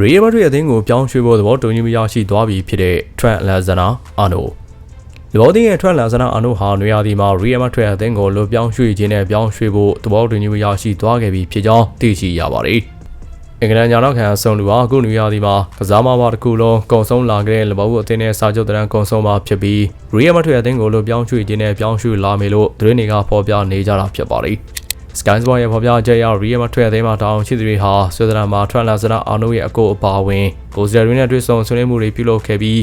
ရီယယ်မက်ဒရစ်အသင်းကိုပြောင်းရွှေ့ဖို့သဘောတူညီမှုရရှိသွားပြီဖြစ်တဲ့ထရန့်လန်ဇနာအာနိုသဘောတင်းရဲ့ထရန့်လန်ဇနာအာနိုဟာနွေရာသီမှာရီယယ်မက်ဒရစ်အသင်းကိုလွပြောင်းရွှေ့ခြင်းနဲ့ပြောင်းရွှေ့ဖို့သဘောတူညီမှုရရှိသွားခဲ့ပြီဖြစ်ကြောင်းသိရှိရပါတယ်အင်္ဂလန်ညာနောက်ခံအဆုံလူဟာအခုနွေရာသီမှာကစားမဘာတစ်ခုလုံးကုံဆုံးလာခဲ့တဲ့လဘောဘူးအသင်းနဲ့စာချုပ်တန်းကုံဆုံးမှာဖြစ်ပြီးရီယယ်မက်ဒရစ်အသင်းကိုလွပြောင်းရွှေ့ခြင်းနဲ့ပြောင်းရွှေ့လာမယ်လို့သတင်းတွေကဖော်ပြနေကြတာဖြစ်ပါတယ် Sky Sport ရဲ့ဖော်ပြချက်အရ Real Madrid အသင်းမှတောင်းရှိသူတွေဟာဆွေဒင်မှာ Trent Alexander Arnold ရဲ့အကိုအပါအဝင်ကိုစတာရီနဲ့တွေ့ဆုံဆွေးနွေးမှုတွေပြုလုပ်ခဲ့ပြီး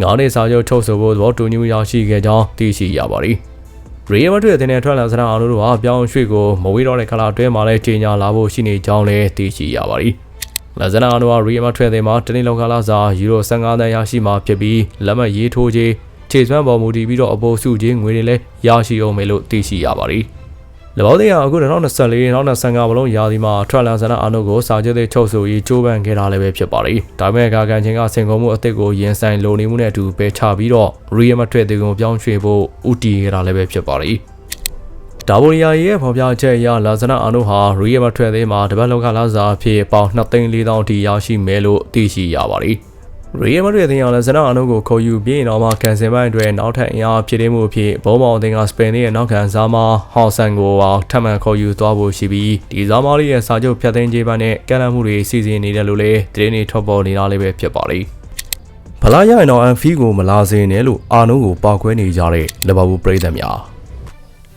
ငါးနှစ်စာချုပ်ထုတ်ဆိုဖို့သဘောတူညီမှုရရှိခဲ့ကြောင်းသိရှိရပါတယ်။ Real Madrid အသင်းနဲ့ Trent Alexander Arnold တို့ဟာပြောင်းရွှေ့ကိုမဝေးတော့တဲ့ခလာအတွင်းမှာလည်းကြေညာလာဖို့ရှိနေကြောင်းလည်းသိရှိရပါတယ်။ Alexander Arnold ဟာ Real Madrid အသင်းမှာတနင်္လာကလာစားယူရို15သန်းရရှိမှဖြစ်ပြီးလက်မှတ်ရေးထိုးခြင်းခြေစွမ်းပေါ်မူတည်ပြီးတော့အပိုစုခြင်းငွေတွေလည်းရရှိအောင်မယ်လို့သိရှိရပါတယ်။။၎ င်းတို့ကအခု2024-2025ဘလုံးရာသီမှာထရလန်ဆန်နာအာနိုကိုစာချုပ်တွေချုပ်ဆိုရေးကြိုးပမ်းခဲ့တာလည်းပဲဖြစ်ပါတယ်။ဒါပေမဲ့ကာကန်ချင်းကစင်ကုန်မှုအသစ်ကိုရင်ဆိုင်လိုနေမှုနဲ့အတူပယ်ချပြီးတော့ရီယယ်မက်ဒရစ်တွေကိုပြောင်းရွှေ့ဖို့ဥတီခဲ့တာလည်းပဲဖြစ်ပါတယ်။ဒါဘိုရီယာရဲ့ဖော်ပြချက်အရလာဇနာအာနိုဟာရီယယ်မက်ဒရစ်သေးမှာတပတ်လောက်ကလာစားအဖြစ်ပေါင်2,400အထိရရှိမယ်လို့သိရှိရပါတယ်။ ရီယယ်မက်ဒရစ်အသင်းအောင်လည်းဇနအနုကိုခေါ်ယူပြီးနောက်မှကန်ဆယ်ပိုင်းအတွက်နောက်ထပ်အင်အားဖြစ်နေမှုအဖြစ်ဘုံမောင်အသင်းကစပင်ရဲ့နောက်ခံစားမဟောင်ဆန်ကိုထပ်မံခေါ်ယူသွားဖို့ရှိပြီးဒီစားမလေးရဲ့စာချုပ်ဖြတ်သိမ်းခြင်းပန်းနဲ့ကန့်လန့်မှုတွေစီစဉ်နေတယ်လို့လည်းသတင်းတွေထွက်ပေါ်နေတာလည်းပဲဖြစ်ပါလိမ့်ဗလာရရင်တော့အန်ဖီကိုမလာစေနဲ့လို့အာနုကိုပောက်ခွဲနေကြတဲ့လဘဘူးပရိသတ်များ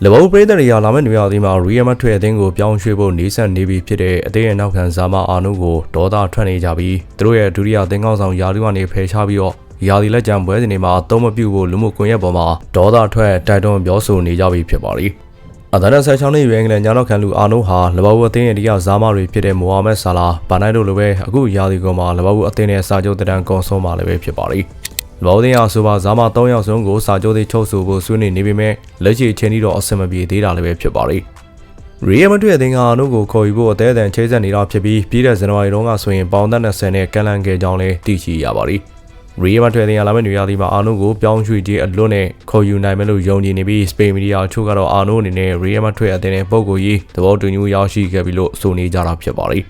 လဘဘူးပရိသတ်တွေဟာလာမယ့်နေရာသီးမှာရီယယ်မက်ထွေအသင်းကိုပြောင်းရွှေ့ဖို့နေဆက်နေပြီဖြစ်တဲ့အသင်းရဲ့နောက်ခံဇာမအာနုကိုဒေါသထွက်နေကြပြီးသူတို့ရဲ့ဒုတိယသင်းကောင်းဆောင်ယာလူကနေဖယ်ရှားပြီးတော့ရာသီလက်ကျန်ပွဲစဉ်တွေမှာအသုံးမပြုဖို့လူမှုကွန်ရက်ပေါ်မှာဒေါသထွက်တိုက်တွန်းပြောဆိုနေကြပြီဖြစ်ပါလိမ့်အသက်16နှစ်အရွယ်အင်္ဂလန်ညာနောက်ခံလူအာနိုဟာလဘဘူးအသင်းရဲ့အဓိကဇာမတွေဖြစ်တဲ့မိုဟာမက်ဆာလာဘာနိုင်တို့လိုပဲအခုရာသီကုန်မှာလဘဘူးအသင်းရဲ့စာချုပ်တန်းကုံဆုံးမှာလည်းပဲဖြစ်ပါလိမ့် လောဒင်းအောင်ဆိုပါဇာမ3ယောက်ဆုံးကိုစာချုပ်သေးချုပ်ဆိုဖို့ဆွေးနွေးနေပေမဲ့လက်ရှိအချိန်ထိတော့အဆင်မပြေသေးတာလည်းပဲဖြစ်ပါလိမ့်ရီယယ်မက်ဒရစ်အသင်းကအနုကိုခေါ်ယူဖို့အသေးအတန်ချိတ်ဆက်နေတာဖြစ်ပြီးပြီးတဲ့ဇန်နဝါရီတုန်းကဆိုရင်ပေါင်သက်20နဲ့ကန်လန်ခဲ့ကြောင်းလည်းသိရှိရပါသည်ရီယယ်မက်ဒရစ်အသင်းကလာမယ့်နေရာဒီမှာအာနုကိုပြောင်းရွှေ့ခြင်းအလွတ်နဲ့ခေါ်ယူနိုင်မယ်လို့ယုံကြည်နေပြီးစပိန်မီဒီယာအချို့ကတော့အာနုအနေနဲ့ရီယယ်မက်ဒရစ်အသင်းရဲ့ပုံကိုကြီးသဘောတူညီမှုရရှိခဲ့ပြီလို့ဆိုနေကြတာဖြစ်ပါသည်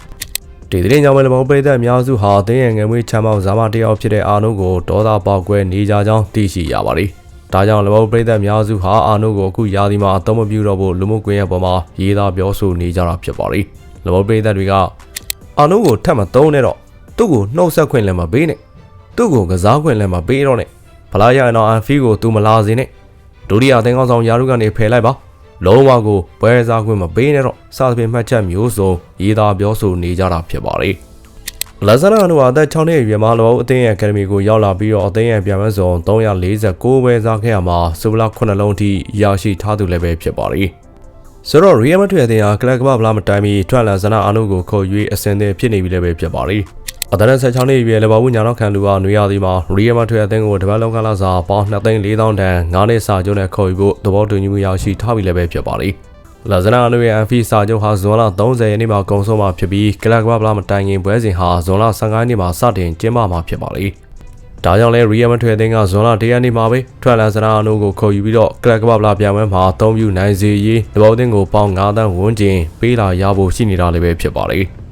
ဒီသတင်းကြောင့်လည်းမဟုတ်ပိသက်အများစုဟာတင်းရငယ်မွေးချမ်းမောက်ဇာမတယောက်ဖြစ်တဲ့အာနုကိုဒေါသပေါက်ကွဲနေကြကြောင်းသိရှိရပါတယ်။ဒါကြောင့်လည်းမဟုတ်ပိသက်အများစုဟာအာနုကိုအခုယာဒီမှာအသုံးမပြုတော့ဖို့လူမှုကွန်ရက်ပေါ်မှာရေးသားပြောဆိုနေကြတာဖြစ်ပါတယ်။လည်းမဟုတ်ပိသက်တွေကအာနုကိုထပ်မသုံးနဲ့တော့သူ့ကိုနှုတ်ဆက်ခွင့်လည်းမပေးနဲ့သူ့ကိုကစားခွင့်လည်းမပေးတော့နဲ့ဖလားရရင်တော့အန်ဖီကိုသူမလာစေနဲ့ဒုတိယသင်္ကောင်းဆောင်ယာရုကနေဖယ်လိုက်ပါ။ လုံးဝကိုပွဲစားခွင့်မပေးနဲ့တော့စသဖြင့်မှတ်ချက်မျိုးစုံရေးသားပြောဆိုနေကြတာဖြစ်ပါတယ်။လဇနာနိုအသက်6နှစ်အရွယ်မှာလောအသင်းရဲ့အကယ်ဒမီကိုရောက်လာပြီးတော့အသင်းရဲ့ပြန်မဲ့စုံ349ပဲစားခဲ့ရမှာစူပလာ9လုံးထိရရှိထားသူလည်းပဲဖြစ်ပါတယ်။ဆိုတော့ Real Madrid အသင်းဟာကလပ်ကမ္ဘာဗလာမတိုင်မီထွက်လန်ဇနာအာနိုကိုခေါ်၍အစင်သင်ဖြစ်နေပြီလည်းပဲဖြစ်ပါတယ်။ အသက်16နှစ်အရွယ်လဘာဘူးညာတော့ခံလူဟာနွေရာသီမှာရီယယ်မထွေအသင်းကိုတပတ်လောက်ကလာစာပေါင်း2သိန်း4000တန်9နှစ်စာချုပ်နဲ့ခေါ်ယူဖို့သဘောတူညီမှုရရှိထားပြီလည်းပဲဖြစ်ပါလိမ့်။လာဇနာနွေရဲ့အန်ဖီစာချုပ်ဟာဇွန်လ30ရက်နေ့မှာကုန်ဆုံးမှာဖြစ်ပြီးကလပ်ကဘလာမတိုင်ခင်ပွဲစဉ်ဟာဇွန်လ15ရက်နေ့မှာစတင်ကျင်းပမှာဖြစ်ပါလိမ့်။ဒါကြောင့်လဲရီယယ်မထွေအသင်းကဇွန်လ1ရက်နေ့မှာပဲထွက်လာဇနာအနိုကိုခေါ်ယူပြီးတော့ကလပ်ကဘလာပြန်ပွဲမှာအသုံးပြုနိုင်စေရေးတဘောအသင်းကိုပေါင်း9သန်းဝန်းကျင်ပေးလာရဖို့ရှိနေတာလည်းပဲဖြစ်ပါလိမ့်။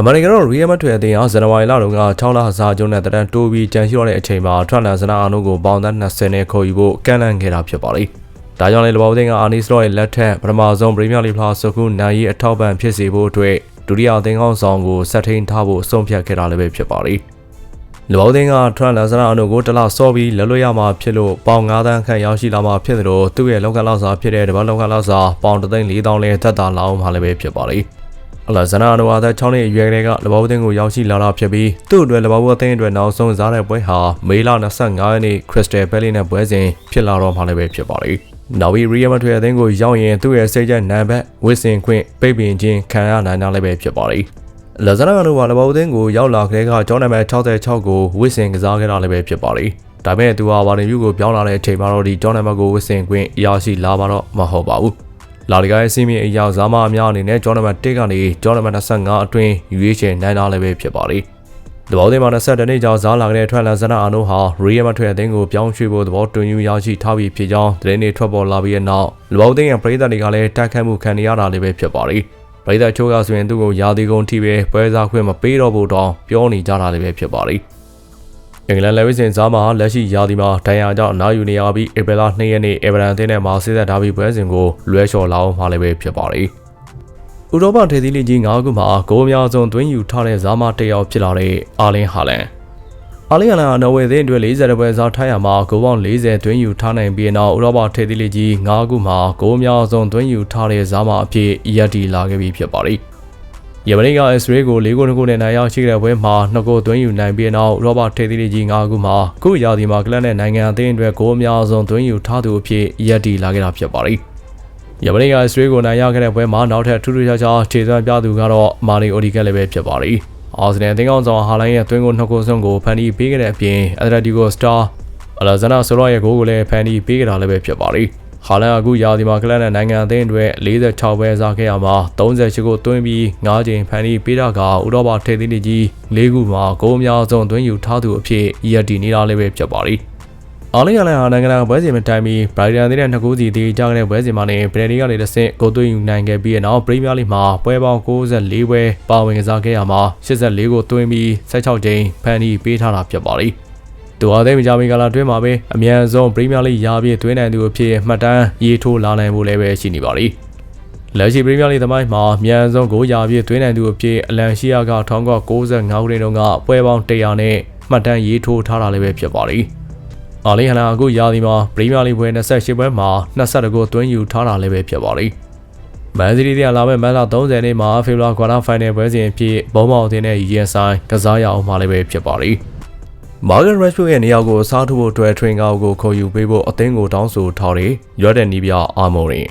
အမေရိကန်တော့ရီယယ်မက်ထွေအသင်းအားဇန်နဝါရီလတုန်းက6လစာချုပ်နဲ့တန်တိုးပြီးကြန့်ရှိတော့တဲ့အချိန်မှာထရန်လန်စနာအာနိုကိုပေါင်သက်20နဲ့ခေါ်ယူဖို့ကန့်လန့်ခဲ့တာဖြစ်ပါလိမ့်။ဒါကြောင့်လည်းလဘောအသင်းကအာနီစလော့ရဲ့လက်ထက်ပထမဆုံးပရီးမီးယားလိဖလားစကူနိုင်ရေးအထောက်ပံ့ဖြစ်စေဖို့အတွက်ဒုတိယအသင်းကောင်းဆောင်ကိုဆက်ထိန်ထားဖို့ဆုံးဖြတ်ခဲ့တာလည်းပဲဖြစ်ပါလိမ့်။လဘောအသင်းကထရန်လန်စနာအာနိုကိုတလစောပြီးလွတ်လွတ်ရမှာဖြစ်လို့ပေါင်9တန်းခန့်ရောက်ရှိလာမှာဖြစ်တယ်လို့သူ့ရဲ့လောက်ကလောက်စာဖြစ်တဲ့တပတ်လောက်ကလောက်စာပေါင်3သိန်း4တောင်းလဲသက်သာလာအောင်မှာလည်းပဲဖြစ်ပါလိမ့်။ အလာဇနာနဝါသက်6နှစ်အရွယ်ကလေးကလဘောဘူးတင်းကိုရောက်ရှိလာတာဖြစ်ပြီးသူ့အတွက်လဘောဘူးအသင်းအတွက်နောက်ဆုံးစားတဲ့ပွဲဟာမေလ25ရက်နေ့ခရစ္စတယ်ဘဲလီနဲ့ပွဲစဉ်ဖြစ်လာတော့မှလည်းပဲဖြစ်ပါလိမ့်။နောက်ပြီးရီယယ်မထွေအသင်းကိုရောက်ရင်သူ့ရဲ့စိတ်ကြနံပါတ်ဝစ်စင်ခွင့်ပိတ်ပင်ခြင်းခံရနိုင်တာလည်းပဲဖြစ်ပါလိမ့်။လာဇနာနဝါလဘောဘူးတင်းကိုရောက်လာခဲ့ကကျောင်းနံပါတ်66ကိုဝစ်စင်ကစားခဲ့တာလည်းပဲဖြစ်ပါလိမ့်။ဒါပေမဲ့သူဟာဘာလင်ယူကိုပြောင်းလာတဲ့အချိန်မှာတော့ဒီကျောင်းနံပါတ်ကိုဝစ်စင်ခွင့်အရာရှိလာမှာတော့မဟုတ်ပါဘူး။ လာလီဂါရဲ့စီမီအရာဇာမအများအနေနဲ့ဂျော်နံပါတ်1ကနေဂျော်နံပါတ်25အတွင်းယူရေးချင်နိုင်တာလည်းပဲဖြစ်ပါလိမ့်။သဘောသေးမှာ20နှစ်ကြာဇာလာကတဲ့ထွက်လန်ဇနာအာနိုဟာရီယယ်မထွက်အသင်းကိုပြောင်းရွှေ့ဖို့သဘောတူညီရရှိထားပြီးဖြစ်ကြောင်းသတင်းတွေထွက်ပေါ်လာပြီးတဲ့နောက်လူပေါင်းသိန်းရဲ့ပြည်သက်တွေကလည်းတိုက်ခိုက်မှုခံနေရတာလည်းပဲဖြစ်ပါလိမ့်။ပပရိသတ်ချိုးကဆိုရင်သူ့ကိုယာတီကုန်ထိပဲပွဲစားခွင့်မပေးတော့ဘူးတော့ပြောနေကြတာလည်းပဲဖြစ်ပါတယ် အင်္ဂလန်လက်ဝဲစင်စားမှာလက်ရှိရာသီမှာဒဏ်ရာကြောင့်နာယူနေရပြီးဧပြီလ2ရက်နေ့အေဗရန်အသင်းနဲ့မာဆေးသက်ဒါဘီပွဲစဉ်ကိုလွဲချော်လာအောင်မှာလည်းပဲဖြစ်ပါတယ်။ဥရောပထေသီလီကြီး9ခုမှာဂိုးအများဆုံးသွင်းယူထားတဲ့ဇာမတစ်ယောက်ဖြစ်လာတဲ့အာလင်ဟာလန်အာလင်ဟာလန်နော်ဝေသင်းအတွက်40ပွဲစားထားရမှာဂိုးပေါင်း40သွင်းယူထားနိုင်ပြီးနောက်ဥရောပထေသီလီကြီး9ခုမှာဂိုးအများဆုံးသွင်းယူထားတဲ့ဇာမအဖြစ်ရပ်တည်လာခဲ့ပြီးဖြစ်ပါတယ်။ ယမနိက X-ray ကို၄ခုနှစ်ခုနဲ့နိုင်ရောက်ရှိခဲ့တဲ့ပွဲမှာနှစ်ခုသွင်းယူနိုင်ပြီးနောက်ရောဘတ်ထေသီကြီး၅ခုမှာခုရာသီမှာကလပ်နဲ့နိုင်ငံအသင်းအတွက်ဂိုးအများဆုံးသွင်းယူထားသူအဖြစ်ရပ်တည်လာခဲ့တာဖြစ်ပါတယ်။ယမနိက X-ray ကိုနိုင်ရခဲ့တဲ့ပွဲမှာနောက်ထပ်ထူးထူးခြားခြားခြေစွမ်းပြသူကတော့မာနီအိုဒီကက်လည်းပဲဖြစ်ပါတယ်။အာဆင်နယ်အသင်းကောင်ဆောင်ဟာလိုင်းရဲ့သွင်းကိုနှစ်ခုဆုံးကိုဖန်တီးပေးခဲ့တဲ့အပြင်အက်တလက်တီကိုစတာအလာဇနာဆိုရောရဲ့ဂိုးကိုလည်းဖန်တီးပေးခဲ့တာလည်းပဲဖြစ်ပါတယ်။ ဟာလန်အခုရာသီမှာကလပ်နဲ့နိုင်ငံအသင်းအတွက်46ပဲစားခဲ့ရမှာ38ကိုသွင်းပြီး9ချိန်ဖန်တီးပေးတာကဥရောပထိပ်သီးကြီး၄ခုမှာဂိုးအများဆုံးသွင်းယူထားသူအဖြစ်ရည်တည်နေတာလည်းပဲဖြစ်ပါလိမ့်အားလျာလန်ဟာနိုင်ငံတော်ပွဲစဉ်မှာတိုင်ပြီးဘရိုက်တန်သေးတဲ့နှစ်ကူးစီတည်ကြတဲ့ပွဲစဉ်မှာနေပရယ်ဒီကနေတစ်ဆင့်ဂိုးသွင်းယူနိုင်ခဲ့ပြီးနောက်ပရီးမီးယားလိမှာပွဲပေါင်း64ပွဲပါဝင်ကစားခဲ့ရမှာ84ကိုသွင်းပြီး16ချိန်ဖန်တီးပေးထားတာဖြစ်ပါလိမ့် သူအားသိမကြမီကာလတွင်းမှာပဲအမြန်ဆုံးပရီးမီးယားလိရာပြည့်သွင်းနိုင်သူအဖြစ်မှတ်တမ်းရေးထိုးလာနိုင်ဖို့လည်းပဲရှိနေပါလိမ့်လက်ရှိပရီးမီးယားလိသမိုင်းမှာအမြန်ဆုံးဂိုးရာပြည့်သွင်းနိုင်သူအဖြစ်အလန်ရှိယာက1995ခုနှစ်တုန်းကပွဲပေါင်း100နဲ့မှတ်တမ်းရေးထိုးထားတာလည်းပဲဖြစ်ပါလိမ့်အာလီဟန်နာအခုရာသီမှာပရီးမီးယားလိပွဲ28ပွဲမှာ22ဂိုးသွင်းယူထားတာလည်းပဲဖြစ်ပါလိမ့်မန်စီးတီးကလာမဲ့မန်လာ30နှစ်မှာဖေဖော်ဝါရီကွာတာဖိုင်နယ်ပွဲစဉ်အဖြစ်ဘုံမောက်တင်တဲ့ရင်ဆိုင်ကစားရအောင်မှာလည်းပဲဖြစ်ပါလိမ့် မာဂန်ရက်ရှ်ရဲ့နေရာကိုအစားထိုးဖို့အတွက်ထရင်ကာကိုခေါ်ယူပေးဖို့အသင်းကိုတောင်းဆိုထားတယ်။ရွက်တဲ့နီးပြအာမော်ရင်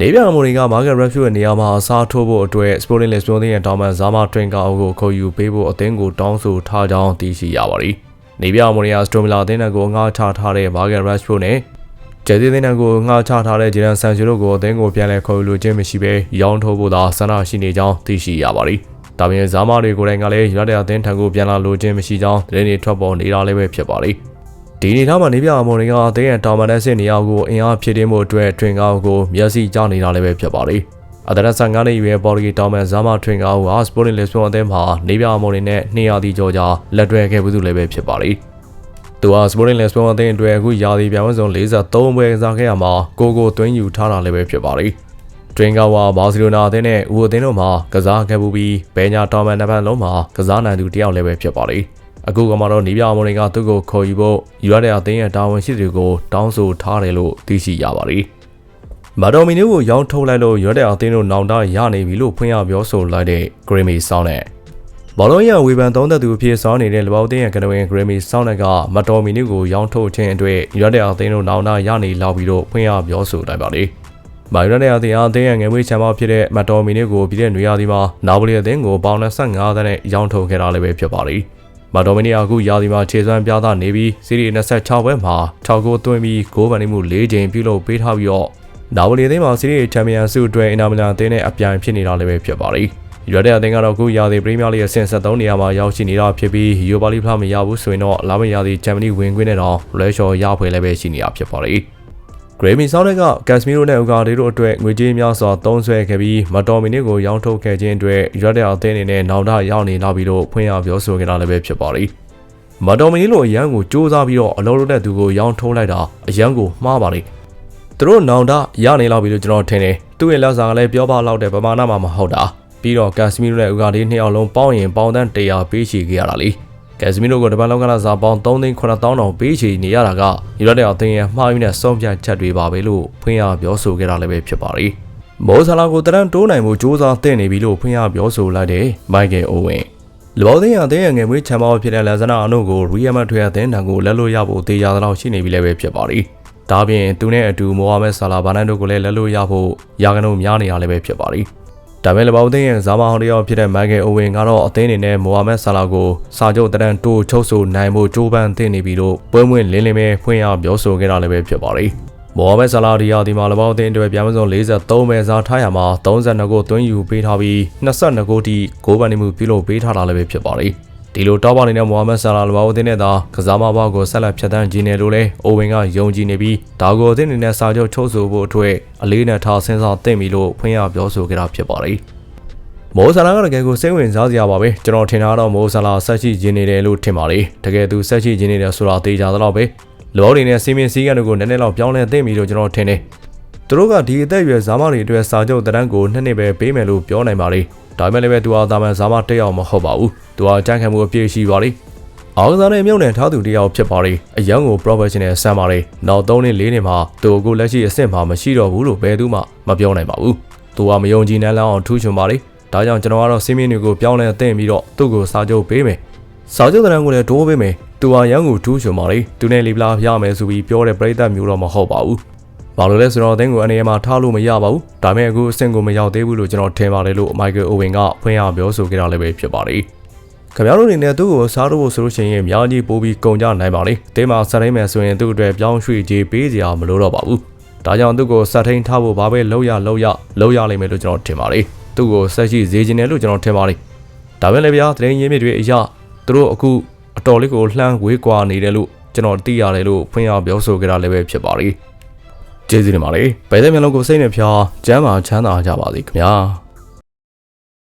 နေပြအာမော်ရင်ကမာဂန်ရက်ရှ်ရဲ့နေရာမှာအစားထိုးဖို့အတွက် Sporting Lisbon ရဲ့တောင်ပန်ဇာမာထရင်ကာကိုခေါ်ယူပေးဖို့အသင်းကိုတောင်းဆိုထားကြောင်းသိရှိရပါတယ်။နေပြအာမော်ရင်ကစတိုမီလာအသင်းကိုငှားချထားတဲ့မာဂန်ရက်ရှ်နဲ့ကျဲသေးသေးနဲ့ကိုငှားချထားတဲ့ဂျီရန်ဆန်ချီတို့ကိုအသင်းကိုပြန်လည်ခေါ်ယူလိုခြင်းမရှိဘဲရောင်းထုတ်ဖို့သာဆန္ဒရှိနေကြောင်းသိရှိရပါတယ်။ ဒါပြင်ဇာမာတွေကိုယ်တိုင်ကလည်းရတဲ့အသင်းထံကိုပြန်လာလိုခြင်းမရှိကြောင်းသတင်းတွေထွက်ပေါ်နေတာလည်းပဲဖြစ်ပါလိမ့်ဒီနေ့ထားမှာနေပြအမော်တွေကအသင်းရဲ့တာမန်တဲ့စစ်နေရာကိုအင်အားဖြစ်တင်းမှုအတွက်ထွင်ကားကိုမျက်စိကျနေတာလည်းပဲဖြစ်ပါလိမ့်အဒရဆန်ကနဲ့ရွေးပေါ်လီတောင်မန်ဇာမာထွင်ကားကိုအာစပိုတင်လစ်ဆွန်အသင်းမှာနေပြအမော်တွေနဲ့200တီကျော်ကြာလက်တွဲခဲ့ဘူးသူလည်းပဲဖြစ်ပါလိမ့်သူဟာ Sporting Lisbon အသင်းအတွက်အခုရာသီပြောင်းစုံ43ပွဲကစားခဲ့ရမှာကိုကိုသွင်းယူထားတာလည်းပဲဖြစ်ပါလိမ့် ဒရင်ကာဝါဘာစီလိုနာအသင်းနဲ့ဦးအသင်းတို့မှာကစားခဲ့ပူပြီးဘဲညာတော်မန်နှစ်ပတ်လုံးမှာကစားနိုင်သူတယောက်လည်းပဲဖြစ်ပါလိမ့်အခုကမှတော့နီးပြအမော်တွေကသူ့ကိုခေါ်ယူဖို့ယူရတဲ့အသင်းရဲ့တာဝန်ရှိသူကိုတောင်းဆိုထားတယ်လို့သိရှိရပါလိမ့်မာတော်မီနူကိုရောင်းထုတ်လိုက်လို့ရွက်တဲ့အသင်းတို့နောင်တရနေပြီလို့ဖွင့်ရပြောဆိုလိုက်တဲ့ Grammy ဆောင်းနဲ့ဘောလုံးရဝေဖန်သုံးသက်သူအဖြစ်ဆောင်နေတဲ့လဘောက်တင်းရဲ့ကနဝင် Grammy ဆောင်းကမတော်မီနူကိုရောင်းထုတ်ခြင်းအတွက်ရွက်တဲ့အသင်းတို့နောင်တရနေလောက်ပြီးတော့ဖွင့်ရပြောဆိုလိုက်ပါလိ မ့်မိုင်ရတဲ့အသင်းအသင်းရဲ့ငယ်မွေးချန်ပါဖြစ်တဲ့မတ်တော်မီနစ်ကိုပြည်တဲ့နွေရာသီမှာနာပိုလီအသင်းကိုပေါင်25သန်းနဲ့ရောင်းထုတ်ခဲ့တာလည်းပဲဖြစ်ပါလိမ့်မတ်တော်မီနစ်အခုရာသီမှာခြေစွမ်းပြသနေပြီးစီးရီ26ပွဲမှာ6ဂိုးသွင်းပြီးဂိုးပန်နေမှု4ချိန်ပြုလုပ်ပေးထားပြီးတော့နာပိုလီအသင်းမှာစီးရီချန်ပီယံဆုအတွက်အင်တာမီလန်အသင်းနဲ့အပြိုင်ဖြစ်နေတာလည်းပဲဖြစ်ပါလိမ့်ရွက်တဲ့အသင်းကတော့အခုရာသီပရီးမီးယားလိအဆင့်73နေရာမှာရောက်ရှိနေတာဖြစ်ပြီးယူပါလီဖလားမရဘူးဆိုရင်တော့လာမယ့်ရာသီချန်ပီယံဝင်ခွင့်နဲ့တော့လွဲချော်ရဖွယ်လည်းပဲရှိနေတာဖြစ်ပါလိမ့် ဂရေမီဆောင်းတဲ့ကကက်စမီရိုနဲ့ဥကာဒေတို့အတွက်ငွေကြေးများစွာသုံးစွဲခဲ့ပြီးမတော်မီနစ်ကိုရောင်းထုတ်ခဲ့ခြင်းအတွက်ရွက်တဲ့အသင်းအနေနဲ့နောင်တရောက်နေလာပြီးတော့ဖွင့်ရပြောဆိုခဲ့တာလည်းပဲဖြစ်ပါလိမ့်မတော်မီနစ်လိုအရန်ကိုစ조사ပြီးတော့အလုံးလုံးတဲ့သူကိုရောင်းထုတ်လိုက်တာအရန်ကိုမှားပါလိမ့်သူတို့နောင်တရနေလောက်ပြီလို့ကျွန်တော်ထင်တယ်သူ့ရဲ့လက်စာကလည်းပြောပါလောက်တဲ့ပမာဏမှမဟုတ်တာပြီးတော့ကက်စမီရိုနဲ့ဥကာဒေနှစ်ယောက်လုံးပေါင်းရင်ပေါင်းတန်း100ပေးချေခဲ့ရတာလေ ကက်ဇမီနိုကိုတပတ်လောက်ကလာစားပေါင်း3သိန်း9000တောင်ပေးချေနေရတာကယူရိုတဲ့အသင်းရဲ့မှားယွင်းတဲ့ဆုံးဖြတ်ချက်တွေပါပဲလို့ဖွင့်ရပြောဆိုခဲ့တာလည်းပဲဖြစ်ပါရီမောဆာလာကိုတရန်တိုးနိုင်မှုစူးစမ်းတင်နေပြီလို့ဖွင့်ရပြောဆိုလိုက်တဲ့မိုက်ကယ်အိုဝင်လူပေါင်းသိန်းအသင်းရဲ့ငယ်မွေးချန်ပါဖြစ်တဲ့လန်ဆနာအနုကိုရီယမတ်ထွေအသင်းတန်ကိုလက်လို့ရဖို့တေးရသလောက်ရှိနေပြီလည်းပဲဖြစ်ပါရီဒါပြင်သူနဲ့အတူမိုဟာမက်ဆာလာဘာနန်တို့ကိုလည်းလက်လို့ရဖို့ရာဂနုံများနေရလည်းပဲဖြစ်ပါရီ ဒါပေမဲ့လဘောက်သိန်းရဲ့ဇာမဟောင်းတယောက်ဖြစ်တဲ့မိုက်ကယ်အိုဝင်ကတော့အသင်းအနေနဲ့မိုဟာမက်ဆာလာကိုစာချုပ်တရန်တိုးချုပ်ဆိုနိုင်ဖို့ကြိုးပမ်းသင့်နေပြီလို့ပွဲမွင့်လင်းလင်းပဲဖွင့်ရပြောဆိုခဲ့တာလည်းပဲဖြစ်ပါတယ်။မိုဟာမက်ဆာလာဒီယာဒီမှာလဘောက်သိန်းအတွက်ပြန်မစုံ43ပဲစားထားရမှာ32ဂိုးသွင်းယူပေးထားပြီး22ဂိုးထိဂိုးပန်နေမှုပြုလုပ်ပေးထားတာလည်းပဲဖြစ်ပါတယ်။ ဒီလိုတောက်ပနေတဲ့မိုဟာမက်ဆာလာလဘာဝအသင်းနဲ့သာကစားမဘောက်ကိုဆက်လက်ဖျက်ဆီးခြင်းနဲ့လို့လဲအိုဝင်ကယုံကြည်နေပြီးဒါကိုအသင်းအနေနဲ့စာချုပ်ချုပ်ဆိုဖို့အတွက်အလေးနဲ့ထားစဉ်းစားသင့်ပြီလို့ဖွင့်ရပြောဆိုခဲ့တာဖြစ်ပါတယ်။မိုးဆာလာကတကယ်ကိုစိတ်ဝင်စားစရာပါပဲကျွန်တော်ထင်တာတော့မိုးဆာလာဆက်ရှိခြင်းနေတယ်လို့ထင်ပါတယ်တကယ်သူဆက်ရှိခြင်းနေတယ်ဆိုတာသိကြသလောက်ပဲလောတွေနဲ့စီမင်းစည်းကမ်းတွေကိုနည်းနည်းလောက်ပြောင်းလဲသင့်ပြီလို့ကျွန်တော်ထင်တယ်သူတို့ကဒီအသက်အရွယ်ဇာမတွေအတွက်စာချုပ်တန်းကိုနှစ်နှစ်ပဲပေးမယ်လို့ပြောနိုင်ပါလေ ဒါပေမဲ့လည်းပဲသူဟာတာမန်ဇာမတက်ရောက်မဟုတ်ပါဘူးသူဟာကြံ့ခံမှုအပြည့်ရှိပါလေအောင်ကစားနဲ့မြုပ်နှံထားသူတယောက်ဖြစ်ပါလေအရန်ကို professional ဆန်ပါလေနောက်3နှစ်4နှစ်မှာသူ့ကိုလက်ရှိအဆင့်မှာမရှိတော့ဘူးလို့ဘယ်သူမှမပြောနိုင်ပါဘူးသူဟာမယုံကြည်နိုင်လောက်အောင်ထူးချွန်ပါလေဒါကြောင့်ကျွန်တော်ကတော့စီးမင်းတွေကိုပြောင်းလဲသင့်ပြီးတော့သူ့ကိုစာချုပ်ပေးမယ်စာချုပ်တန်းကိုလည်းတိုးပေးမယ်သူဟာရန်ကိုထူးချွန်ပါလေသူနဲ့လီပလာရမယ်ဆိုပြီးပြောတဲ့ပြိသက်မျိုးတော့မဟုတ်ပါဘူး ဘာလို့လဲဆိုတော့အသင်းကိုအနေနဲ့မှထားလို့မရပါဘူးဒါပေမဲ့အခုအဆင့်ကိုမရောက်သေးဘူးလို့ကျွန်တော်ထင်ပါတယ်လို့မိုက်ကယ်အိုဝင်ကဖွင့်ရပြောဆိုခဲ့တာလည်းပဲဖြစ်ပါတယ်ခင်ဗျားတို့အနေနဲ့သူ့ကိုစားလို့ဆိုလို့ရှိရင်အများကြီးပိုးပြီးကုန်ကြနိုင်ပါလေ။တင်းမှာဆက်ထိန်မယ်ဆိုရင်သူ့အတွက်ပြောင်းရွှေ့ကြီးပေးစရာမလိုတော့ပါဘူး။ဒါကြောင့်သူ့ကိုဆက်ထိန်ထားဖို့ဘာပဲလုပ်ရလုပ်ရလုပ်ရလိမ့်မယ်လို့ကျွန်တော်ထင်ပါတယ်။သူ့ကိုဆက်ရှိစေခြင်းတယ်လို့ကျွန်တော်ထင်ပါတယ်။ဒါပဲလေဗျာသတင်းရင်းမြစ်တွေအရသူတို့အခုအတော်လေးကိုလှမ်းဝေးကွာနေတယ်လို့ကျွန်တော်သိရတယ်လို့ဖွင့်ရပြောဆိုခဲ့တာလည်းပဲဖြစ်ပါတယ်။ ကျေးဇူးတင်ပါတယ်။ဘယ်တဲ့မျိုးလုံးကိုစိတ်နဲ့ဖျားကျမ်းမာချမ်းသာကြပါစေခင်ဗျာ။